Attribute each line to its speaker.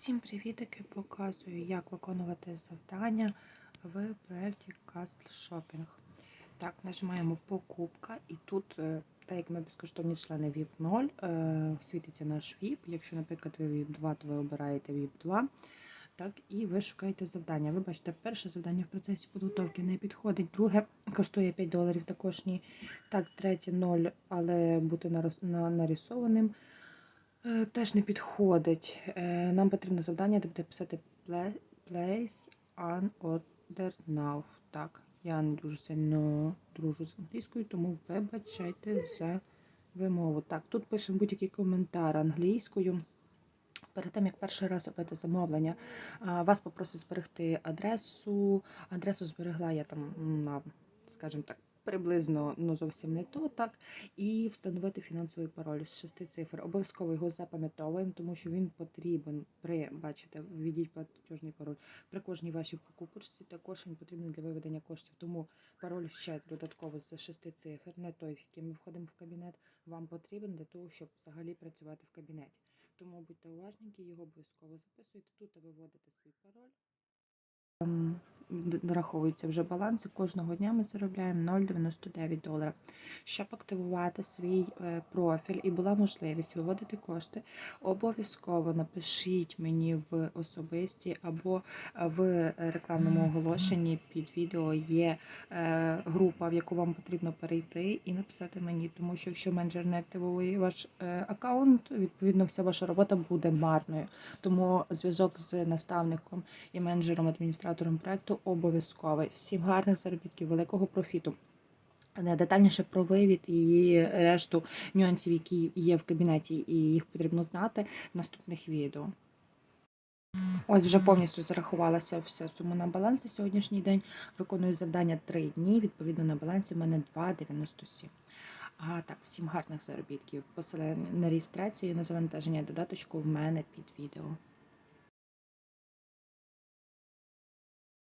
Speaker 1: Всім привітики! Показую, як виконувати завдання в проєкті Castle Shopping. Так, нажимаємо покупка, і тут, е, так як ми безкоштовні члени VIP 0, е, світиться наш VIP. Якщо, наприклад, ви VIP 2, то ви обираєте VIP 2. Так, і ви шукаєте завдання. Ви бачите, перше завдання в процесі підготовки не підходить, друге коштує 5 доларів, також ні. Так, третє 0, але бути нарис- нарисованим. Е, Теж не підходить. Е, Нам потрібно завдання, де буде писати pla- place an order now. Так, я не дуже сильно дружу з англійською, тому вибачайте за вимову. Так, тут пишемо будь-який коментар англійською. Перед тим, як перший раз робити замовлення, вас попросять зберегти адресу. Адресу зберегла я там на, скажімо так, приблизно ну зовсім не то, так. І встановити фінансовий пароль з шести цифр. Обов'язково його запам'ятовуємо, тому що він потрібен при, бачите, введіть платежний пароль. При кожній вашій покупочці також він потрібен для виведення коштів. Тому пароль ще додатково з шести цифр, не той, в який ми входимо в кабінет, вам потрібен для того, щоб взагалі працювати в кабінеті. Тому будьте уважненькі, його обов'язково записуйте. Тут виводите свій пароль. Нараховується вже баланс, кожного дня ми заробляємо 0,99 долара. Щоб активувати свій е, профіль і була можливість виводити кошти, обов'язково напишіть мені в особисті або в рекламному оголошенні під відео є е, група, в яку вам потрібно перейти і написати мені, тому що якщо менеджер не активує ваш е, аккаунт, відповідно вся ваша робота буде марною. Тому зв'язок з наставником і менеджером адміністратором проекту обов'язковий. Всім гарних заробітків, великого профіту. Е, Детальніше про вивід і решту нюансів, які є в кабінеті, і їх потрібно знати в наступних відео. Ось вже повністю зарахувалася вся сума на балансі сьогоднішній день. Виконую завдання 3 дні. Відповідно, на балансі в мене 2,97. А так, всім гарних заробітків. Посилання на реєстрацію на завантаження додаточку в мене під відео.